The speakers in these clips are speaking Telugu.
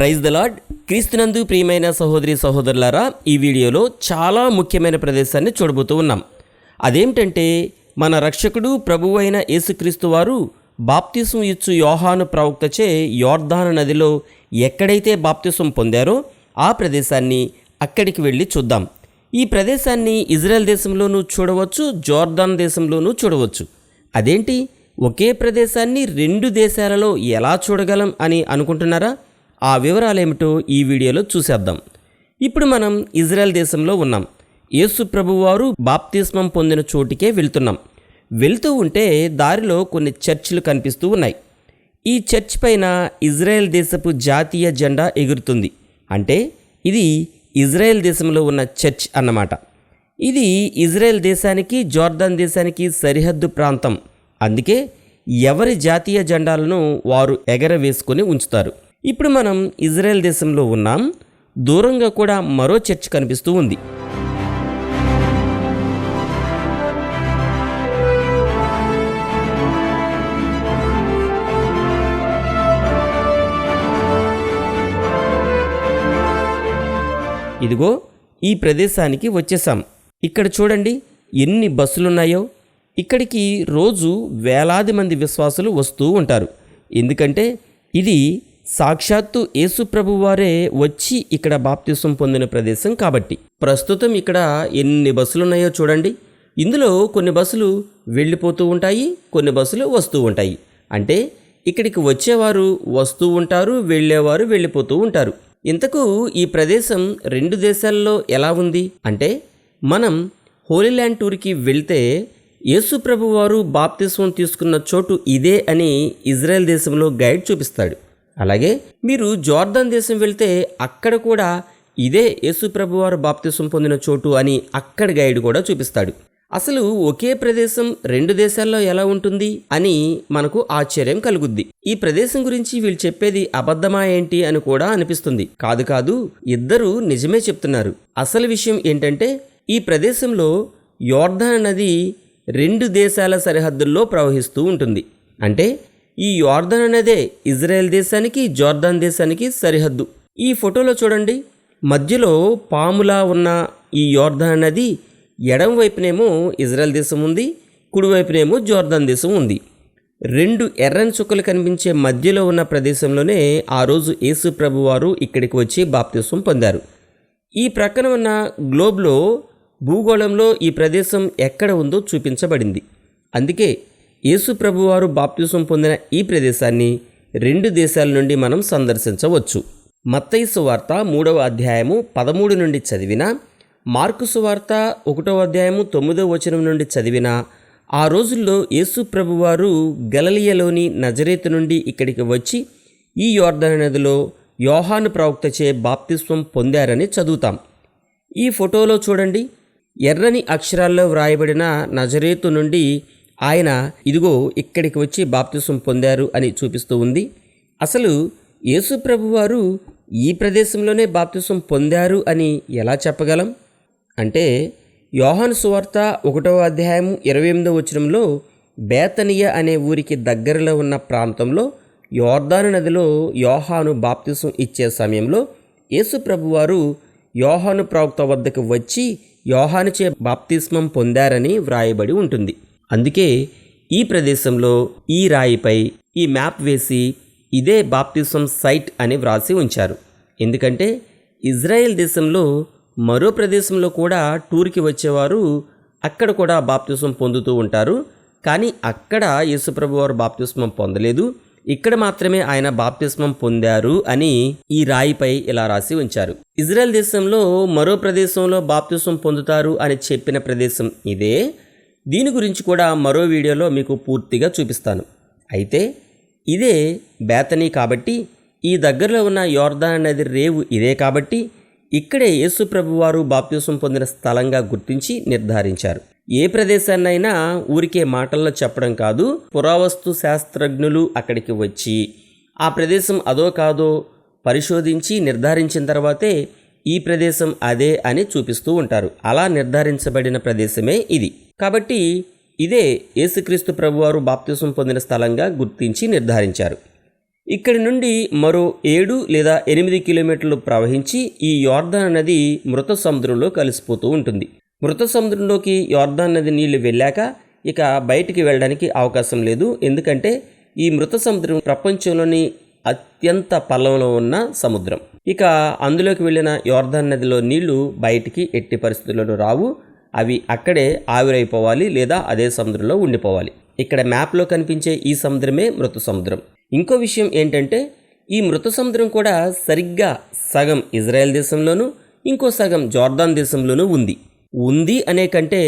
ప్రైజ్ ద లాడ్ క్రీస్తునందు ప్రియమైన సహోదరి సహోదరులారా ఈ వీడియోలో చాలా ముఖ్యమైన ప్రదేశాన్ని చూడబోతూ ఉన్నాం. అదేమిటంటే మన రక్షకుడు ప్రభువు అయిన యేసుక్రీస్తు వారు బాప్తిసం ఇచ్చు యోహాను ప్రవక్తచే యోర్ధాన నదిలో ఎక్కడైతే బాప్తిసం పొందారో ఆ ప్రదేశాన్ని అక్కడికి వెళ్ళి చూద్దాం. ఈ ప్రదేశాన్ని ఇజ్రాయెల్ దేశంలోనూ చూడవచ్చు జోర్దాన్ దేశంలోనూ చూడవచ్చు. అదేంటి? ఒకే ప్రదేశాన్ని రెండు దేశాలలో ఎలా చూడగలం అని అనుకుంటున్నారా? ఆ వివరాలేమిటో ఈ వీడియోలో చూసేద్దాం. ఇప్పుడు మనం ఇజ్రాయెల్ దేశంలో ఉన్నాం. యేసు ప్రభువారు బాప్తిస్మం పొందిన చోటికే వెళ్తున్నాం. వెళ్తూ ఉంటే దారిలో కొన్ని చర్చిలు కనిపిస్తూ ఉన్నాయి. ఈ చర్చ్ పైన ఇజ్రాయెల్ దేశపు జాతీయ జెండా ఎగురుతుంది. అంటే ఇది ఇజ్రాయెల్ దేశంలో ఉన్న చర్చ్ అన్నమాట. ఇది ఇజ్రాయెల్ దేశానికి జోర్దాన్ దేశానికి సరిహద్దు ప్రాంతం. అందుకే ఎవరి జాతీయ జెండాలను వారు ఎగరవేసుకొని ఉంచుతారు. ఇప్పుడు మనం ఇజ్రాయెల్ దేశంలో ఉన్నాం. దూరంగా కూడా మరో చర్చ్ కనిపిస్తూ ఉంది. ఇదిగో ఈ ప్రదేశానికి వచ్చేసాం. ఇక్కడ చూడండి ఎన్ని బస్సులున్నాయో. ఇక్కడికి రోజు వేలాది మంది విశ్వాసులు వస్తూ ఉంటారు. ఎందుకంటే ఇది సాక్షాత్తు యేసుప్రభు వారే వచ్చి ఇక్కడ బాప్తిసం పొందిన ప్రదేశం కాబట్టి. ప్రస్తుతం ఇక్కడ ఎన్ని బస్సులు ఉన్నాయో చూడండి. ఇందులో కొన్ని బస్సులు వెళ్ళిపోతూ ఉంటాయి కొన్ని బస్సులు వస్తూ ఉంటాయి. అంటే ఇక్కడికి వచ్చేవారు వస్తూ ఉంటారు వెళ్ళేవారు వెళ్ళిపోతూ ఉంటారు. ఇంతకు ఈ ప్రదేశం రెండు దేశాల్లో ఎలా ఉంది? అంటే మనం హోలీల్యాండ్ టూర్కి వెళ్తే యేసుప్రభు వారు బాప్తిస్వం తీసుకున్న చోటు ఇదే అని ఇజ్రాయెల్ దేశంలో గైడ్ చూపిస్తాడు. అలాగే మీరు జోర్దాన్ దేశం వెళ్తే అక్కడ కూడా ఇదే యేసు ప్రభు వారు పొందిన చోటు అని అక్కడ గైడ్ కూడా చూపిస్తాడు. అసలు ఒకే ప్రదేశం రెండు దేశాల్లో ఎలా ఉంటుంది అని మనకు ఆశ్చర్యం కలుగుద్ది. ఈ ప్రదేశం గురించి వీళ్ళు చెప్పేది అబద్ధమా ఏంటి అని కూడా అనిపిస్తుంది. కాదు కాదు ఇద్దరు నిజమే చెప్తున్నారు. అసలు విషయం ఏంటంటే ఈ ప్రదేశంలో యోర్ధన నది రెండు దేశాల సరిహద్దుల్లో ప్రవహిస్తూ ఉంటుంది. అంటే ఈ యోర్ధన్ అనేదే ఇజ్రాయెల్ దేశానికి జోర్దాన్ దేశానికి సరిహద్దు. ఈ ఫోటోలో చూడండి. మధ్యలో పాములా ఉన్న ఈ యోర్ధాన్ నది ఎడం వైపునేమో ఇజ్రాయెల్ దేశం ఉంది కుడివైపునేమో జోర్దాన్ దేశం ఉంది. రెండు ఎర్రని చుక్కలు కనిపించే మధ్యలో ఉన్న ప్రదేశంలోనే ఆ రోజు యేసు ప్రభు వారు ఇక్కడికి వచ్చి బాప్తిసం పొందారు. ఈ ప్రక్కన ఉన్న గ్లోబ్లో భూగోళంలో ఈ ప్రదేశం ఎక్కడ ఉందో చూపించబడింది. అందుకే యేసుప్రభువారు బాప్తిసం పొందిన ఈ ప్రదేశాన్ని రెండు దేశాల నుండి మనం సందర్శించవచ్చు. మత్తైసు వార్త మూడవ అధ్యాయము పదమూడు నుండి చదివిన మార్కుసు వార్త ఒకటవ అధ్యాయము తొమ్మిదవ వచనం నుండి చదివిన ఆ రోజుల్లో యేసు ప్రభువారు గలలియలోని నజరేతు నుండి ఇక్కడికి వచ్చి ఈ యోర్ధన నదిలో యోహాను ప్రవక్తచే బాప్తిస్వం పొందారని చదువుతాం. ఈ ఫోటోలో చూడండి ఎర్రని అక్షరాల్లో వ్రాయబడిన నజరేతు నుండి ఆయన ఇదిగో ఇక్కడికి వచ్చి బాప్తిసం పొందారు అని చూపిస్తూ ఉంది. అసలు యేసు ప్రభువారు ఈ ప్రదేశంలోనే బాప్తిసం పొందారు అని ఎలా చెప్పగలం? అంటే యోహాను సువార్త ఒకటవ అధ్యాయం ఇరవై ఎనిమిదవ వచనంలో బేతనియ అనే ఊరికి దగ్గరలో ఉన్న ప్రాంతంలో యోర్దాను నదిలో యోహాను బాప్తిసం ఇచ్చే సమయంలో యేసు ప్రభువారు యోహాను ప్రవక్త వద్దకు వచ్చి యోహానుచే బాప్తిస్మం పొందారని వ్రాయబడి ఉంటుంది. అందుకే ఈ ప్రదేశంలో ఈ రాయిపై ఈ మ్యాప్ వేసి ఇదే బాప్తిసం సైట్ అని వ్రాసి ఉంచారు. ఎందుకంటే ఇజ్రాయెల్ దేశంలో మరో ప్రదేశంలో కూడా టూర్కి వచ్చేవారు అక్కడ కూడా బాప్తిసం పొందుతూ ఉంటారు. కానీ అక్కడ యేసుప్రభు వారు బాప్తిస్మం పొందలేదు. ఇక్కడ మాత్రమే ఆయన బాప్తిస్మం పొందారు అని ఈ రాయిపై ఇలా రాసి ఉంచారు. ఇజ్రాయెల్ దేశంలో మరో ప్రదేశంలో బాప్తిస్మం పొందుతారు అని చెప్పిన ప్రదేశం ఇదే. దీని గురించి కూడా మరో వీడియోలో మీకు పూర్తిగా చూపిస్తాను. అయితే ఇదే బేతనీ కాబట్టి ఈ దగ్గరలో ఉన్న యోర్దాన్ నది రేవు ఇదే కాబట్టి ఇక్కడే యేసు ప్రభువారు బాప్త్యూసం పొందిన స్థలంగా గుర్తించి నిర్ధారించారు. ఏ ప్రదేశాన్నైనా ఊరికే మాటల్లో చెప్పడం కాదు పురావస్తు శాస్త్రజ్ఞులు అక్కడికి వచ్చి ఆ ప్రదేశం అదో కాదో పరిశోధించి నిర్ధారించిన తర్వాతే ఈ ప్రదేశం అదే అని చూపిస్తూ ఉంటారు. అలా నిర్ధారించబడిన ప్రదేశమే ఇది. కాబట్టి ఇదే యేసుక్రీస్తు ప్రభువారు బాప్తిసం పొందిన స్థలంగా గుర్తించి నిర్ధారించారు. ఇక్కడి నుండి మరో ఏడు లేదా ఎనిమిది కిలోమీటర్లు ప్రవహించి ఈ యోర్దాన్ నది మృత సముద్రంలో కలిసిపోతూ ఉంటుంది. మృత సముద్రంలోకి యోర్దాన్ నది నీళ్ళు వెళ్ళాక ఇక బయటికి వెళ్ళడానికి అవకాశం లేదు. ఎందుకంటే ఈ మృత సముద్రం ప్రపంచంలోని అత్యంత పల్లంలో ఉన్న సముద్రం. ఇక అందులోకి వెళ్ళిన యోర్ధన్ నదిలో నీళ్ళు బయటికి ఎట్టి పరిస్థితుల్లోనూ రావు. అవి అక్కడే ఆవిరైపోవాలి లేదా అదే సముద్రంలో ఉండిపోవాలి. ఇక్కడ మ్యాప్లో కనిపించే ఈ సముద్రమే మృత సముద్రం. ఇంకో విషయం ఏంటంటే ఈ మృత సముద్రం కూడా సరిగ్గా సగం ఇజ్రాయెల్ దేశంలోనూ ఇంకో సగం జోర్దాన్ దేశంలోనూ ఉంది. ఉంది అనే కంటే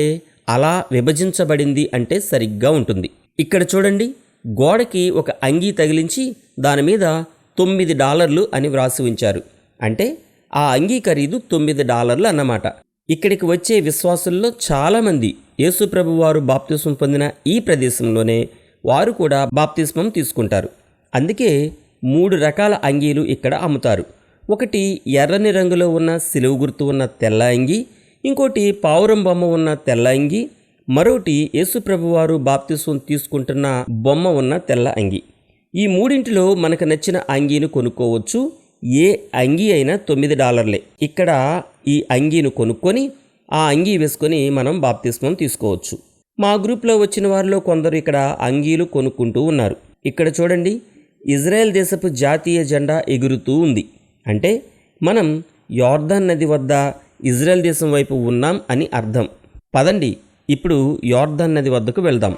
అలా విభజించబడింది అంటే సరిగ్గా ఉంటుంది. ఇక్కడ చూడండి గోడకి ఒక అంగీ తగిలించి దాని మీద తొమ్మిది డాలర్లు అని వ్రాసి ఉంచారు అంటే ఆ అంగీ ఖరీదు తొమ్మిది డాలర్లు అన్నమాట. ఇక్కడికి వచ్చే విశ్వాసుల్లో చాలామంది యేసుప్రభు వారు బాప్తిస్మం పొందిన ఈ ప్రదేశంలోనే వారు కూడా బాప్తిస్మం తీసుకుంటారు. అందుకే మూడు రకాల అంగీలు ఇక్కడ అమ్ముతారు. ఒకటి ఎర్రని రంగులో ఉన్న సిలువు గుర్తు ఉన్న తెల్ల అంగి ఇంకోటి పావురం బొమ్మ ఉన్న తెల్ల అంగి మరొకటి యేసుప్రభు వారు బాప్తిస్వం తీసుకుంటున్న బొమ్మ ఉన్న తెల్ల అంగి. ఈ మూడింటిలో మనకు నచ్చిన అంగీని కొనుక్కోవచ్చు. ఏ అంగీ అయినా తొమ్మిది డాలర్లే. ఇక్కడ ఈ అంగీని కొనుక్కొని ఆ అంగీ వేసుకొని మనం బాప్తిస్మం తీసుకోవచ్చు. మా గ్రూప్లో వచ్చిన వారిలో కొందరు ఇక్కడ అంగీలు కొనుక్కుంటూ ఉన్నారు. ఇక్కడ చూడండి ఇజ్రాయెల్ దేశపు జాతీయ జెండా ఎగురుతూ ఉంది. అంటే మనం యోర్ధన్ నది వద్ద ఇజ్రాయెల్ దేశం వైపు ఉన్నాం అని అర్థం. పదండి ఇప్పుడు యోర్ధన్ నది వద్దకు వెళ్దాం.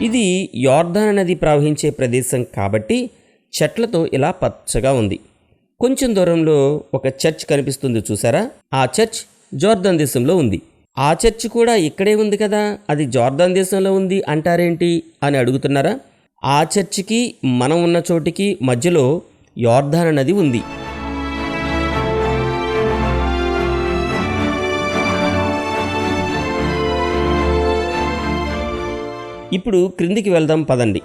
ఇది యోర్ధన నది ప్రవహించే ప్రదేశం కాబట్టి చెట్లతో ఇలా పచ్చగా ఉంది. కొంచెం దూరంలో ఒక చర్చ్ కనిపిస్తుంది చూసారా? ఆ చర్చ్ జోర్దాన్ దేశంలో ఉంది. ఆ చర్చ్ కూడా ఇక్కడే ఉంది కదా? అది జోర్దాన్ దేశంలో ఉంది అంటారేంటి అని అడుగుతున్నారా? ఆ చర్చికి మనం ఉన్న చోటికి మధ్యలో యోర్ధాన నది ఉంది. ఇప్పుడు క్రిందికి వెళ్దాం పదండి.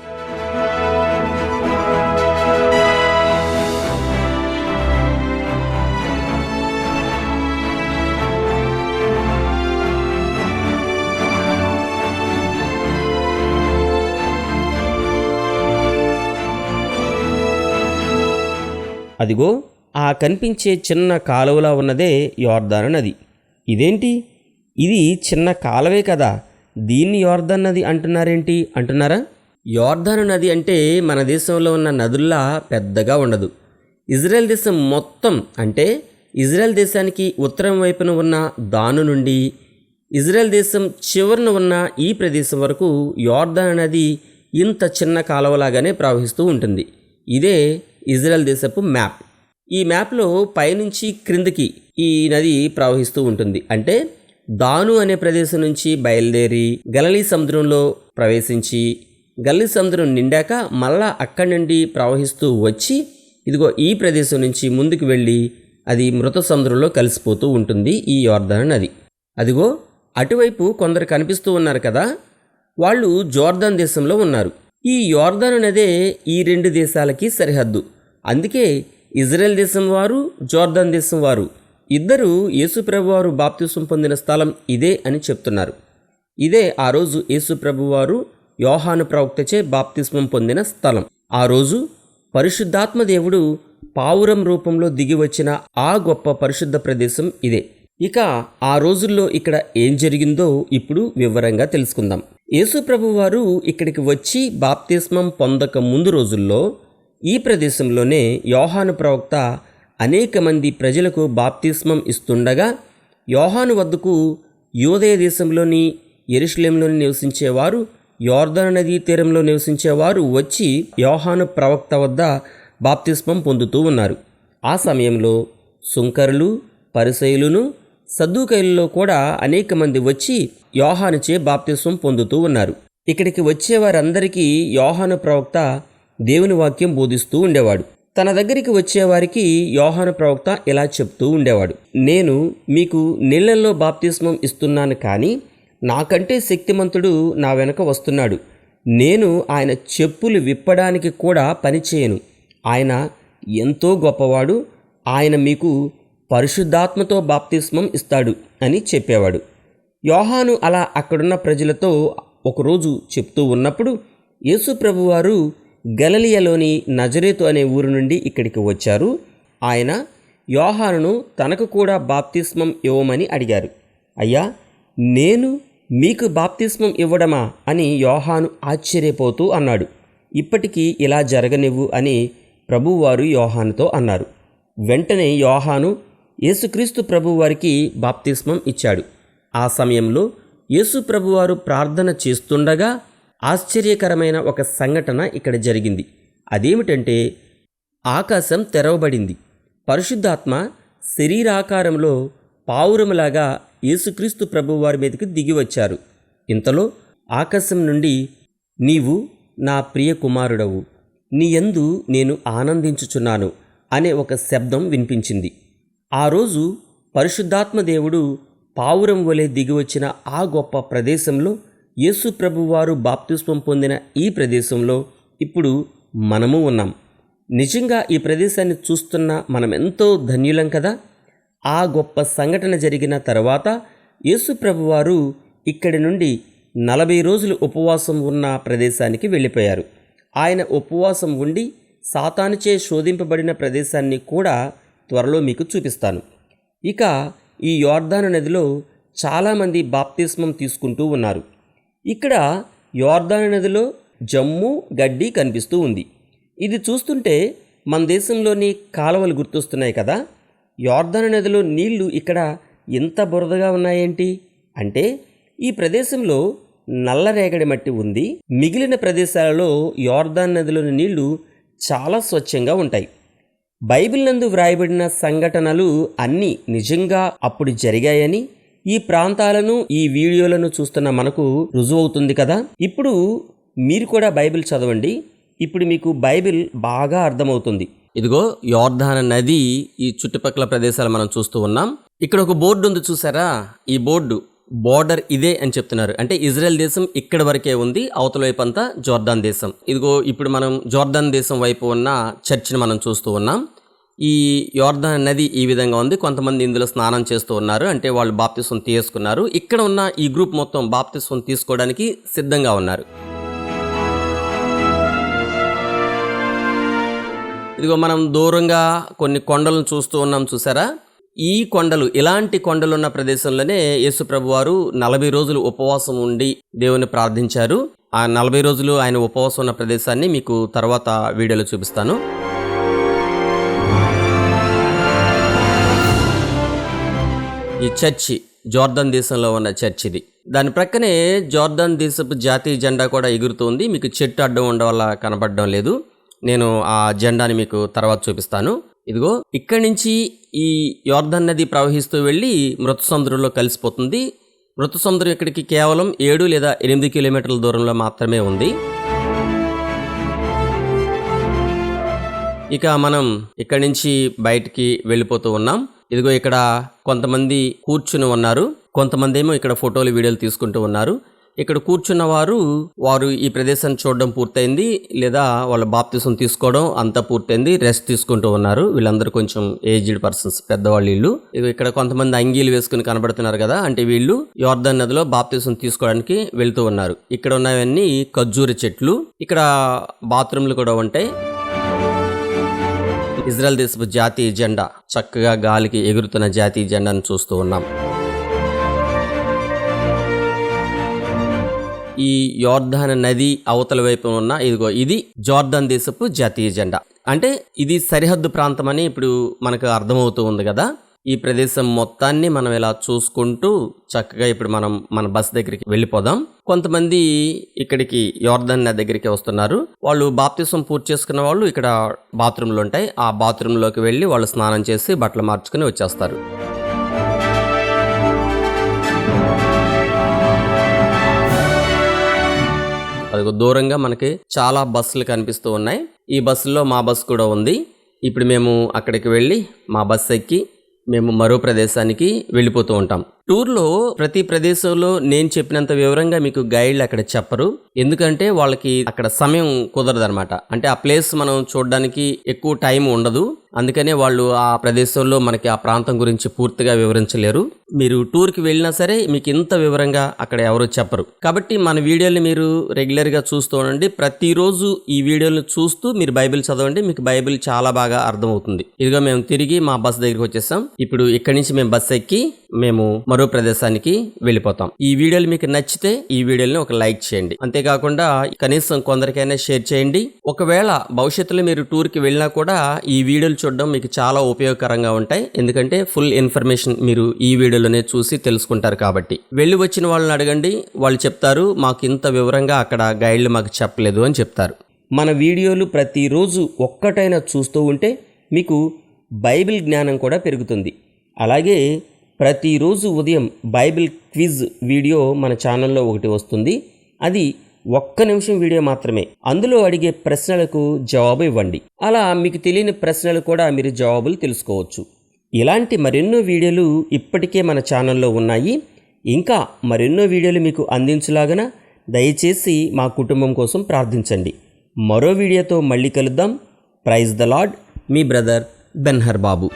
అదిగో ఆ కనిపించే చిన్న కాలువలా ఉన్నదే యోర్దాను నది. ఇదేంటి? ఇది చిన్న కాలవే కదా. దీన్ని యోర్ధన్ నది అంటున్నారేంటి? అంటున్నారా? యోర్దాను నది అంటే మన దేశంలో ఉన్న నదుల్లా పెద్దగా ఉండదు. ఇజ్రాయెల్ దేశం మొత్తం అంటే ఇజ్రాయెల్ దేశానికి ఉత్తరం వైపున ఉన్న దాను నుండి ఇజ్రాయెల్ దేశం చివరన ఉన్న ఈ ప్రదేశం వరకు యోర్ధన్ నది ఇంత చిన్న కాలువలాగానే ప్రవహిస్తూ ఉంటుంది. ఇదే ఇజ్రాయెల్ దేశపు మ్యాప్. ఈ మ్యాప్లో పైనుంచి క్రిందికి ఈ నది ప్రవహిస్తూ ఉంటుంది. అంటే దాను అనే ప్రదేశం నుంచి బయలుదేరి గలలీ సముద్రంలో ప్రవేశించి గల్లీ సముద్రం నిండాక మళ్ళా అక్కడి నుండి ప్రవహిస్తూ వచ్చి ఇదిగో ఈ ప్రదేశం నుంచి ముందుకు వెళ్ళి అది మృత సముద్రంలో కలిసిపోతూ ఉంటుంది ఈ యోర్ధన్ నది. అదిగో అటువైపు కొందరు కనిపిస్తూ ఉన్నారు కదా వాళ్ళు జోర్దాన్ దేశంలో ఉన్నారు. ఈ యోర్ధన్ నదే ఈ రెండు దేశాలకి సరిహద్దు. అందుకే ఇజ్రాయెల్ దేశం వారు జోర్దాన్ దేశం వారు. ఇద్దరు యేసుప్రభువారు బాప్తిసం పొందిన స్థలం ఇదే అని చెప్తున్నారు. ఇదే ఆ రోజు యేసుప్రభువారు యోహాను ప్రవక్తచే బాప్తిస్మం పొందిన స్థలం. ఆ రోజు పరిశుద్ధాత్మ దేవుడు పావురం రూపంలో దిగి వచ్చిన ఆ గొప్ప పరిశుద్ధ ప్రదేశం ఇదే. ఇక ఆ రోజుల్లో ఇక్కడ ఏం జరిగిందో ఇప్పుడు వివరంగా తెలుసుకుందాం. యేసు వారు ఇక్కడికి వచ్చి బాప్తిస్మం పొందక ముందు రోజుల్లో ఈ ప్రదేశంలోనే యోహాను ప్రవక్త అనేక మంది ప్రజలకు బాప్తిస్మం ఇస్తుండగా యోహాను వద్దకు యోదయ దేశంలోని ఎరుషలేంలోని నివసించేవారు యోర్ధన నదీ తీరంలో నివసించేవారు వచ్చి యోహాను ప్రవక్త వద్ద బాప్తిస్మం పొందుతూ ఉన్నారు. ఆ సమయంలో సుంకరులు పరిసయులును సద్దుకైలలో కూడా అనేక మంది వచ్చి యోహానుచే బాప్తిస్వం పొందుతూ ఉన్నారు. ఇక్కడికి వచ్చేవారందరికీ యోహాను ప్రవక్త దేవుని వాక్యం బోధిస్తూ ఉండేవాడు. తన దగ్గరికి వచ్చేవారికి యోహాను ప్రవక్త ఇలా చెప్తూ ఉండేవాడు నేను మీకు నీళ్ళలో బాప్తిస్మం ఇస్తున్నాను కానీ నాకంటే శక్తిమంతుడు నా వెనక వస్తున్నాడు. నేను ఆయన చెప్పులు విప్పడానికి కూడా పనిచేయను ఆయన ఎంతో గొప్పవాడు. ఆయన మీకు పరిశుద్ధాత్మతో బాప్తిస్మం ఇస్తాడు అని చెప్పేవాడు. యోహాను అలా అక్కడున్న ప్రజలతో ఒకరోజు చెప్తూ ఉన్నప్పుడు యేసు ప్రభువారు గలలియలోని నజరేతు అనే ఊరు నుండి ఇక్కడికి వచ్చారు. ఆయన యోహానును తనకు కూడా బాప్తిస్మం ఇవ్వమని అడిగారు. అయ్యా నేను మీకు బాప్తిస్మం ఇవ్వడమా అని యోహాను ఆశ్చర్యపోతూ అన్నాడు. ఇప్పటికీ ఇలా జరగనివ్వు అని ప్రభువారు యోహానుతో అన్నారు. వెంటనే యోహాను యేసుక్రీస్తు ప్రభువారికి బాప్తిస్మం ఇచ్చాడు. ఆ సమయంలో యేసు ప్రభువారు ప్రార్థన చేస్తుండగా ఆశ్చర్యకరమైన ఒక సంఘటన ఇక్కడ జరిగింది. అదేమిటంటే ఆకాశం తెరవబడింది. పరిశుద్ధాత్మ శరీరాకారంలో పావురములాగా యేసుక్రీస్తు ప్రభువారి మీదకి దిగి వచ్చారు ఇంతలో ఆకాశం నుండి నీవు నా ప్రియ కుమారుడవు. నీయందు నేను ఆనందించుచున్నాను అనే ఒక శబ్దం వినిపించింది. ఆ రోజు పరిశుద్ధాత్మ దేవుడు పావురం వలె దిగివచ్చిన ఆ గొప్ప ప్రదేశంలో యేసు ప్రభువారు బాప్తిస్వం పొందిన ఈ ప్రదేశంలో ఇప్పుడు మనము ఉన్నాం. నిజంగా ఈ ప్రదేశాన్ని చూస్తున్న మనం ఎంతో ధన్యులం కదా? ఆ గొప్ప సంఘటన జరిగిన తర్వాత యేసు ప్రభువారు ఇక్కడి నుండి నలభై రోజులు ఉపవాసం ఉన్న ప్రదేశానికి వెళ్ళిపోయారు. ఆయన ఉపవాసం ఉండి సాతానుచే శోధింపబడిన ప్రదేశాన్ని కూడా త్వరలో మీకు చూపిస్తాను. ఇక ఈ యోర్ధాను నదిలో చాలామంది బాప్తిస్మం తీసుకుంటూ ఉన్నారు. ఇక్కడ యోర్దాన నదిలో జమ్ము గడ్డి కనిపిస్తూ ఉంది. ఇది చూస్తుంటే మన దేశంలోని కాలువలు గుర్తొస్తున్నాయి కదా. యోర్దాన నదిలో నీళ్ళు ఇక్కడ ఎంత బురదగా ఉన్నాయేంటి? అంటే ఈ ప్రదేశంలో నల్లరేగడి మట్టి ఉంది. మిగిలిన ప్రదేశాలలో యోర్దాన్ నదిలోని నీళ్ళు చాలా స్వచ్ఛంగా ఉంటాయి. బైబిల్ నందు వ్రాయబడిన సంఘటనలు అన్నీ నిజంగా అప్పుడు జరిగాయని ఈ ప్రాంతాలను ఈ వీడియోలను చూస్తున్న మనకు రుజువవుతుంది కదా? ఇప్పుడు మీరు కూడా బైబిల్ చదవండి. ఇప్పుడు మీకు బైబిల్ బాగా అర్థమవుతుంది. ఇదిగో యోర్ధాన నది ఈ చుట్టుపక్కల ప్రదేశాలు మనం చూస్తూ ఉన్నాం. ఇక్కడ ఒక బోర్డు ఉంది చూసారా? ఈ బోర్డు బోర్డర్ ఇదే అని చెప్తున్నారు. అంటే ఇజ్రాయెల్ దేశం ఇక్కడ వరకే ఉంది అవతల వైపు అంతా జోర్దాన్ దేశం. ఇదిగో ఇప్పుడు మనం జోర్దాన్ దేశం వైపు ఉన్న చర్చిని మనం చూస్తూ ఉన్నాం. ఈ యోర్ధన నది ఈ విధంగా ఉంది. కొంతమంది ఇందులో స్నానం చేస్తూ ఉన్నారు. అంటే వాళ్ళు బాప్తిస్వం తీసుకున్నారు. ఇక్కడ ఉన్న ఈ గ్రూప్ మొత్తం బాప్తిస్వం తీసుకోవడానికి సిద్ధంగా ఉన్నారు. ఇదిగో మనం దూరంగా కొన్ని కొండలను చూస్తూ ఉన్నాం చూసారా? ఈ కొండలు ఇలాంటి కొండలు ఉన్న ప్రదేశంలోనే యేసుప్రభు వారు నలభై రోజులు ఉపవాసం ఉండి దేవుని ప్రార్థించారు. ఆ నలభై రోజులు ఆయన ఉపవాసం ఉన్న ప్రదేశాన్ని మీకు తర్వాత వీడియోలో చూపిస్తాను. ఈ చర్చి జోర్దన్ దేశంలో ఉన్న చర్చ్ ఇది దాని ప్రక్కనే జోర్దన్ దేశపు జాతీయ జెండా కూడా ఎగురుతుంది మీకు చెట్టు అడ్డం ఉండడం వల్ల కనబడడం లేదు. నేను ఆ జెండాని మీకు తర్వాత చూపిస్తాను. ఇదిగో ఇక్కడి నుంచి ఈ యోర్ధన్ నది ప్రవహిస్తూ వెళ్ళి మృత సముద్రంలో కలిసిపోతుంది. మృత సముద్రం ఇక్కడికి కేవలం ఏడు లేదా ఎనిమిది కిలోమీటర్ల దూరంలో మాత్రమే ఉంది. ఇక మనం ఇక్కడి నుంచి బయటికి వెళ్ళిపోతూ ఉన్నాం. ఇదిగో ఇక్కడ కొంతమంది కూర్చుని ఉన్నారు. కొంతమంది ఏమో ఇక్కడ ఫోటోలు వీడియోలు తీసుకుంటూ ఉన్నారు. ఇక్కడ కూర్చున్న వారు వారు ఈ ప్రదేశాన్ని చూడడం పూర్తయింది. లేదా వాళ్ళ బాప్తిసం తీసుకోవడం అంతా పూర్తయింది. రెస్ట్ తీసుకుంటూ ఉన్నారు. వీళ్ళందరూ కొంచెం ఏజ్డ్ పర్సన్స్ పెద్దవాళ్ళు వీళ్ళు. ఇక్కడ కొంతమంది అంగీలు వేసుకుని కనబడుతున్నారు కదా అంటే వీళ్ళు యోర్ధన్ నదిలో బాప్తిసం తీసుకోవడానికి వెళ్తూ ఉన్నారు. ఇక్కడ ఉన్నవన్నీ ఖర్జూర చెట్లు. ఇక్కడ బాత్రూమ్లు కూడా ఉంటాయి. ఇజ్రాయెల్ దేశపు జాతీయ జెండా చక్కగా గాలికి ఎగురుతున్న జాతీయ జెండాను చూస్తూ ఉన్నాం. ఈ యోర్ధాన నది అవతల వైపు ఉన్న ఇదిగో ఇది జోర్దాన్ దేశపు జాతీయ జెండా. అంటే ఇది సరిహద్దు ప్రాంతం అని ఇప్పుడు మనకు అర్థమవుతూ ఉంది కదా. ఈ ప్రదేశం మొత్తాన్ని మనం ఇలా చూసుకుంటూ చక్కగా ఇప్పుడు మనం మన బస్ దగ్గరికి వెళ్ళిపోదాం. కొంతమంది ఇక్కడికి యోర్ధన్ నది దగ్గరికి వస్తున్నారు. వాళ్ళు బాప్తిసం పూర్తి చేసుకున్న వాళ్ళు ఇక్కడ బాత్రూమ్లు ఉంటాయి. ఆ బాత్రూంలోకి వెళ్ళి వాళ్ళు స్నానం చేసి బట్టలు మార్చుకుని వచ్చేస్తారు. అదిగో దూరంగా మనకి చాలా బస్సులు కనిపిస్తూ ఉన్నాయి. ఈ బస్సులో మా బస్సు కూడా ఉంది. ఇప్పుడు మేము అక్కడికి వెళ్ళి మా బస్సు ఎక్కి మేము మరో ప్రదేశానికి వెళ్ళిపోతూ ఉంటాం. టూర్లో ప్రతి ప్రదేశంలో నేను చెప్పినంత వివరంగా మీకు గైడ్లు అక్కడ చెప్పరు. ఎందుకంటే వాళ్ళకి అక్కడ సమయం కుదరదనమాట అంటే ఆ ప్లేస్ మనం చూడడానికి ఎక్కువ టైం ఉండదు. అందుకనే వాళ్ళు ఆ ప్రదేశంలో మనకి ఆ ప్రాంతం గురించి పూర్తిగా వివరించలేరు. మీరు టూర్కి వెళ్ళినా సరే మీకు ఇంత వివరంగా అక్కడ ఎవరు చెప్పరు. కాబట్టి మన వీడియోలు మీరు రెగ్యులర్గా చూస్తూ ఉండండి. ప్రతిరోజు ఈ వీడియోలు చూస్తూ మీరు బైబిల్ చదవండి. మీకు బైబిల్ చాలా బాగా అర్థమవుతుంది. ఇదిగో మేము తిరిగి మా బస్ దగ్గరికి వచ్చేసాం. ఇప్పుడు ఇక్కడి నుంచి మేము బస్ ఎక్కి మేము మరో ప్రదేశానికి వెళ్ళిపోతాం. ఈ వీడియోలు మీకు నచ్చితే ఈ వీడియోని ఒక లైక్ చేయండి. అంతేకాకుండా కనీసం కొందరికైనా షేర్ చేయండి. ఒకవేళ భవిష్యత్తులో మీరు టూర్కి వెళ్ళినా కూడా ఈ వీడియోలు చూడడం మీకు చాలా ఉపయోగకరంగా ఉంటాయి. ఎందుకంటే ఫుల్ ఇన్ఫర్మేషన్ మీరు ఈ వీడియోలోనే చూసి తెలుసుకుంటారు కాబట్టి. వెళ్ళి వచ్చిన వాళ్ళని అడగండి. వాళ్ళు చెప్తారు మాకు ఇంత వివరంగా అక్కడ గైడ్లు మాకు చెప్పలేదు అని చెప్తారు. మన వీడియోలు ప్రతిరోజు ఒక్కటైనా చూస్తూ ఉంటే మీకు బైబిల్ జ్ఞానం కూడా పెరుగుతుంది. అలాగే ప్రతిరోజు ఉదయం బైబిల్ క్విజ్ వీడియో మన ఛానల్లో ఒకటి వస్తుంది. అది ఒక్క నిమిషం వీడియో మాత్రమే. అందులో అడిగే ప్రశ్నలకు జవాబు ఇవ్వండి. అలా మీకు తెలియని ప్రశ్నలు కూడా మీరు జవాబులు తెలుసుకోవచ్చు. ఇలాంటి మరెన్నో వీడియోలు ఇప్పటికే మన ఛానల్లో ఉన్నాయి. ఇంకా మరెన్నో వీడియోలు మీకు అందించులాగన దయచేసి మా కుటుంబం కోసం ప్రార్థించండి. మరో వీడియోతో మళ్ళీ కలుద్దాం. ప్రైజ్ ద లాడ్ మీ బ్రదర్ బెన్హర్ బాబు